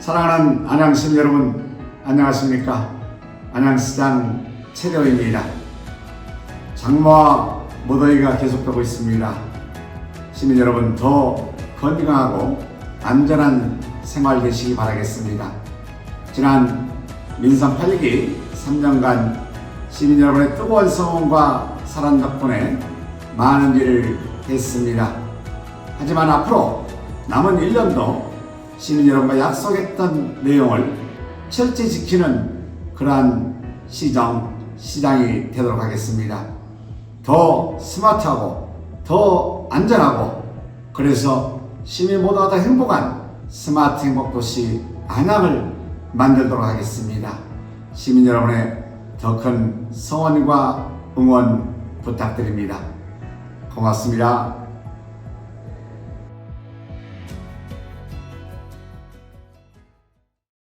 사랑하는 안양시민 여러분 안녕하십니까? 안양시장 최대호입니다. 장마와 무더위가 계속되고 있습니다. 시민 여러분 더 건강하고 안전한 생활 되시기 바라겠습니다. 지난 민선 8기 3년간 시민 여러분의 뜨거운 성원과 사랑 덕분에 많은 일을 했습니다. 하지만 앞으로 남은 1년도 시민 여러분과 약속했던 내용을 철저히 지키는 그러한 시정, 시장이 되도록 하겠습니다. 더 스마트하고 더 안전하고 그래서 시민 모두가 더 행복한 스마트 행복도시 안양을 만들도록 하겠습니다. 시민 여러분의 더 큰 성원과 응원 부탁드립니다. 고맙습니다.